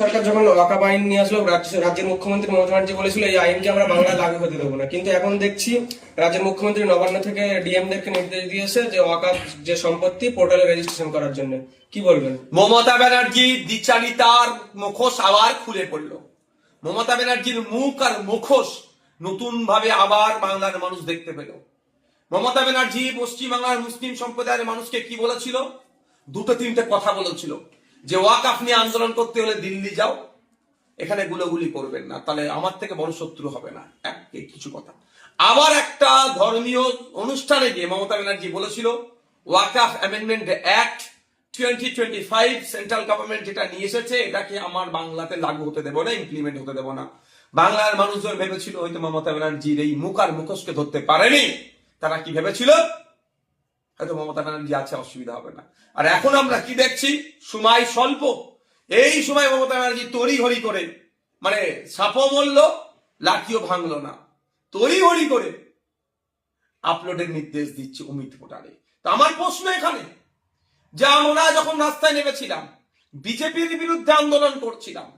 সরকার যখন ওয়াকাব আইন নিয়ে আসলো রাজ্য- রাজ্যের মুখ্যমন্ত্রী মমতা ব্যানার্জি বলেছিল এই আইনকে আমরা বাংলায় লাগু হতে দেবো না। কিন্তু এখন দেখছি রাজ্যের মুখ্যমন্ত্রী নবান্ন থেকে ডিএমদেরকে নির্দেশ দিয়েছে যে ওয়াকাব যে সম্পত্তি পোর্টালে রেজিস্ট্রেশন করার জন্য। কি বলবেন? মমতা ব্যানার্জি দ্বিচারিতার মুখোশ আবার খুলে পড়ল। মমতা ব্যানার্জির মুখ আর মুখোশ নতুন ভাবে আবার বাংলার মানুষ দেখতে পেল। মমতা ব্যানার্জি পশ্চিমবাংলার মুসলিম সম্প্রদায়ের মানুষকে কি বলেছিল? দুটো তিনটে কথা বলেছিল। যে ওয়াকাফ নিয়ে আন্দোলন করতে হলে দিল্লি যাও, এখানে গুলোগুলি করবেন না। তাহলে আমার থেকে বড় শত্রু হবে না। এক কিছু কথা। আবার একটা ধর্মীয় অনুষ্ঠানে গিয়ে মমতা ব্যানার্জি বলেছিল Waqf amendment act twenty twenty five central government যেটা নিয়ে এসেছে, এটাকে আমার বাংলাতে লাগু হতে দেবো না ইমপ্লিমেন্ট হতে দেবো না। বাংলার মানুষজন ভেবেছিল, হয়তো মমতা ব্যানার্জির এই মুখ আর মুখোশকে ধরতে পারেনি। তারা কি ভেবেছিল? হয়তো মমতা ব্যানার্জি আছে, অসুবিধা হবে না। আর এখন আমরা কি দেখছি? সময় স্বল্প। এই সময় মমতা ব্যানার্জি তড়ি হরি করে মানে সাপও মরল লাঠিও ভাঙলো না। তরি হরি করে আপলোডের নির্দেশ দিচ্ছে অমিত পোটারে তো আমার প্রশ্ন এখানে, যে আমরা যখন রাস্তায় নেমেছিলাম, বিজেপির বিরুদ্ধে আন্দোলন করছিলাম,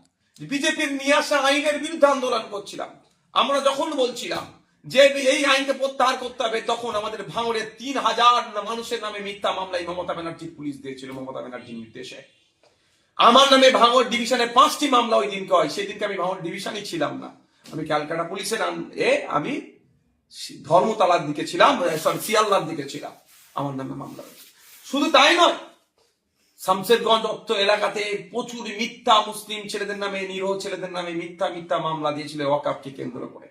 বিজেপির নিয়ে আসা আইনের বিরুদ্ধে আন্দোলন করছিলাম, আমরা যখন বলছিলাম যে এই আইনকে প্রত্যাহার করতে হবে, তখন আমাদের ভাঙড়ে তিন হাজার মানুষের নামে মিথ্যা মামলায় মমতা ব্যানার্জি পুলিশ দিয়েছিল, মমতা ব্যানার্জির নির্দেশে। আমার নামে ভাঙড় ডিভিশনে পাঁচটি মামলা ওই দিনকে হয়, সেদিনকে আমি ভাঙড় ডিভিশনই ছিলাম না। আমি ক্যালকাটা পুলিশের এ, আমি ধর্মতলার দিকে ছিলাম সরি শিয়ালদার দিকে ছিলাম। আমার নামে মামলা হয়েছে। শুধু তাই নয়, শামশেরগঞ্জ অত্ত এলাকাতে প্রচুর মিথ্যা মুসলিম ছেলেদের নামে, নিরহ ছেলেদের নামে মিথ্যা মিথ্যা মামলা দিয়েছিল ওয়াকাপকে কেন্দ্র করে।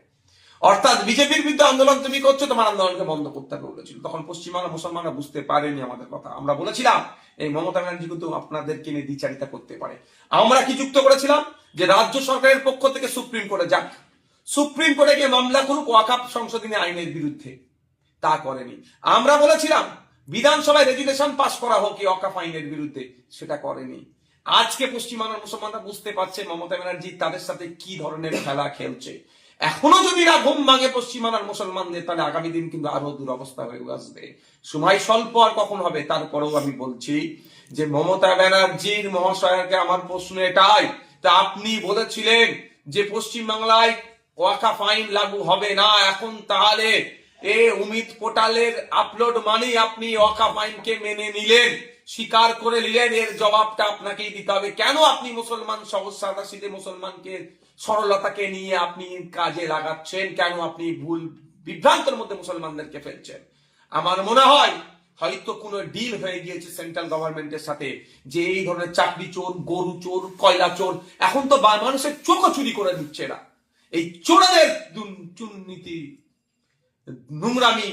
অর্থাৎ বিজেপির বিরুদ্ধে আন্দোলন তুমি করছ, তোমার আন্দোলনকে বন্ধ করতে বলেছিল। তখন পশ্চিমবাংলা মুসলমানরা বুঝতে পারেনি আমাদের কথা। আমরা বলেছিলাম, এই মমতা ব্যানার্জি কিন্তু আপনাদেরকে নিয়ে দ্বিচারিতা করতে পারে। আমরা কি যুক্ত করেছিলাম? যে রাজ্য সরকারের পক্ষ থেকে সুপ্রিম কোর্টে যাক। সুপ্রিম কোর্টে গিয়ে মামলা করুক ওয়াকাপ সংশোধনী আইনের বিরুদ্ধে। তা করেনি। আমরা বলেছিলাম, বিধানসভায় রেজুলেশন পাশ করা হোক অকাফ আইনের বিরুদ্ধে। সেটা করেনি। আজকে পশ্চিমবাংলার মুসলমানরা বুঝতে পারছে মমতা ব্যানার্জি তাদের সাথে কি ধরনের খেলা খেলছে। এখনও যদি না ঘুম ভাঙে পশ্চিমবাংলার মুসলমানদের, তাহলে আগামী দিন কিন্তু আরও দুরবস্থা হয়ে আসবে। সময় স্বল্প আর কখন হবে, তারপরেও আমি বলছি যে মমতা ব্যানার্জির মহাশয়কে আমার প্রশ্ন এটাই। তা আপনি বলেছিলেন যে পশ্চিমবাংলায় ওয়াকাফ আইন লাগু হবে না, এখন তাহলে এ অমিত পোর্টালের আপলোড মানেই আপনি ওয়াকাফ আইনকে মেনে নিলেন, স্বীকার করে নিলেন, এর জবাবটা আপনাকেই দিতে হবে। কেন আপনি মুসলমান সহজ সাদা মুসলমানকে সরলতাকে নিয়ে আপনি কাজে লাগাচ্ছেন, কেন আপনি ভুল বিভ্রান্তের মধ্যে মুসলমানদেরকে ফেলছেন? আমার মনে হয় হয়তো কোনো ডিল হয়ে গিয়েছে সেন্ট্রাল গভর্নমেন্টের সাথে, যে এই ধরনের চাকরি চোর, গরু চোর, কয়লা চোর, এখন তো মানুষের চোখও চুরি করে দিচ্ছে এরা এই চোরাদের দুর্নীতি, নোংরামি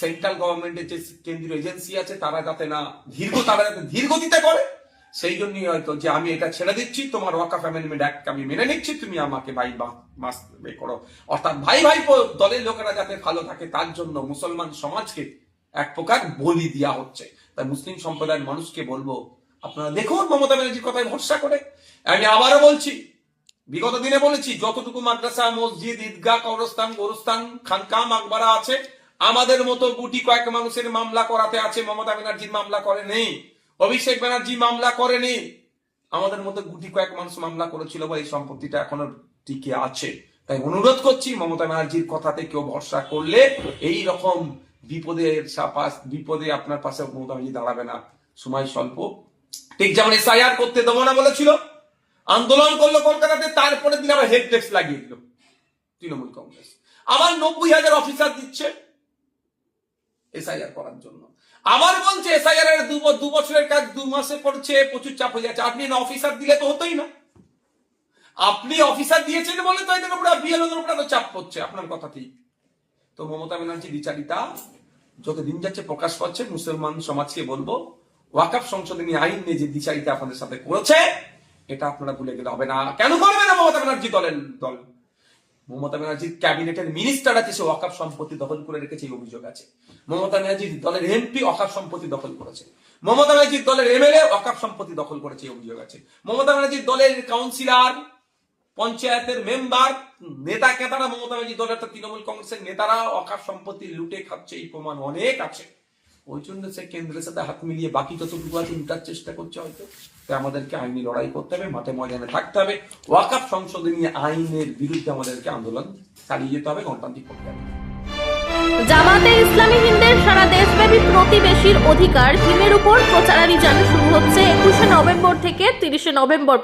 সেন্ট্রাল গভর্নমেন্টের যে কেন্দ্রীয় এজেন্সি আছে, তারা যাতে না ধীর্ঘ তারা যাতে ধীরগতিতে করে সেই জন্যই হয়তো যে আমি এটা ছেড়ে দিচ্ছি, তোমার ওয়াকাফ অ্যামেন্ডমেন্ট অ্যাক্ট আমি মেনে নিচ্ছি, তুমি আমাকে ভাই মাস করো। অর্থাৎ ভাই ভাই দলের লোকেরা যাতে ভালো থাকে, তার জন্য মুসলমান সমাজকে এক প্রকার বলি দেওয়া হচ্ছে। তাই মুসলিম সম্প্রদায়ের মানুষকে বলব, আপনারা দেখুন মমতা ব্যানার্জির কথায় ভরসা করে। আমি আবারও বলছি, বিগত দিনে বলেছি, যতটুকু মাদ্রাসা, মসজিদ, ঈদগাহ, কবরস্থান, গোরস্থান খানকা মাকবারা আছে, আমাদের মতো গুটি কয়েক মানুষের মামলা করাতে আছে, মমতা ব্যানার্জির মামলা করেনি অভিষেক ব্যানার্জি মামলা করেনি। আমাদের মতো গুটি কয়েক মানুষ মামলা করেছিল বলে এই সম্পত্তিটা এখনও টিকে আছে। তাই অনুরোধ করছি মমতা ব্যানার্জির কথাতে কেউ ভরসা করলে এই রকম বিপদের বিপদে আপনার পাশে মমতা ব্যানার্জি দাঁড়াবে না। সময় স্বল্প। ঠিক যেমন এসআইআর করতে দেবো না বলেছিল। আন্দোলন করল কলকাতাতে তারপরে দিন আবার হেড ডেস্ক লাগিয়ে দিল তৃণমূল কংগ্রেস। আবার নব্বই হাজার অফিসার দিচ্ছে এসআইআর করার জন্য। আবার বলছে এসআইআর দু বছরের কাজ দু মাসে করছে, প্রচুর চাপ হয়ে যাচ্ছে। আপনি না অফিসার দিলে তো হতোই না। আপনি অফিসার দিয়েছেন বলে তো এদের উপরে বিএলওদের উপরে তো চাপ পড়ছে, আপনার কথা ঠিক। তো মমতা ব্যানার্জি, বিচারিতা, যত দিন যাচ্ছে প্রকাশ পাচ্ছে, মুসলমান সমাজকে বলব ওয়াকাফ সংশোধনী আইন নিয়ে যে বিচারিতা আপনাদের সাথে করেছে, এটা আপনারা ভুলে গেলে হবে না। কেন করবে না মমতা ব্যানার্জি দলের দল? মমতা ব্যানার্জির ক্যাবিনেটের মিনিস্টার আছে, সে ওয়াকাফ সম্পত্তি দখল করে রেখেছে, এই অভিযোগ আছে। মমতা ব্যানার্জির দলের এমপি অকাপ সম্পত্তি দখল করেছে। মমতা ব্যানার্জির দলের এমএলএ ওয়াকাফ সম্পত্তি দখল করেছে, এই অভিযোগ আছে। মমতা ব্যানার্জির দলের কাউন্সিলর পঞ্চায়েতের মেম্বার নেতা কেতারা মমতা ব্যানার্জি দলের তৃণমূল কংগ্রেসের নেতারা অকাশ সম্পত্তি লুটে খাচ্ছে, এই প্রমাণ অনেক আছে। ওই জন্য সে কেন্দ্রের সাথে হাত মিলিয়ে বাকি যতটুকু আছে লুটার চেষ্টা করছে হয়তো। তাই আমাদেরকে আইনি লড়াই করতে হবে, মাঠে ময়দানে থাকতে হবে। ওয়াকাপ সংশোধনী আইনের বিরুদ্ধে আমাদেরকে আন্দোলন চালিয়ে যেতে হবে, গণতান্ত্রিক প্রক্রিয়া। জামাতে ইসলামী হিন্দের সারা দেশব্যাপী প্রতিবেশীর অধিকার থিমের উপর প্রচারাভিযান শুরু হচ্ছে একুশে নভেম্বর থেকে তিরিশে নভেম্বর।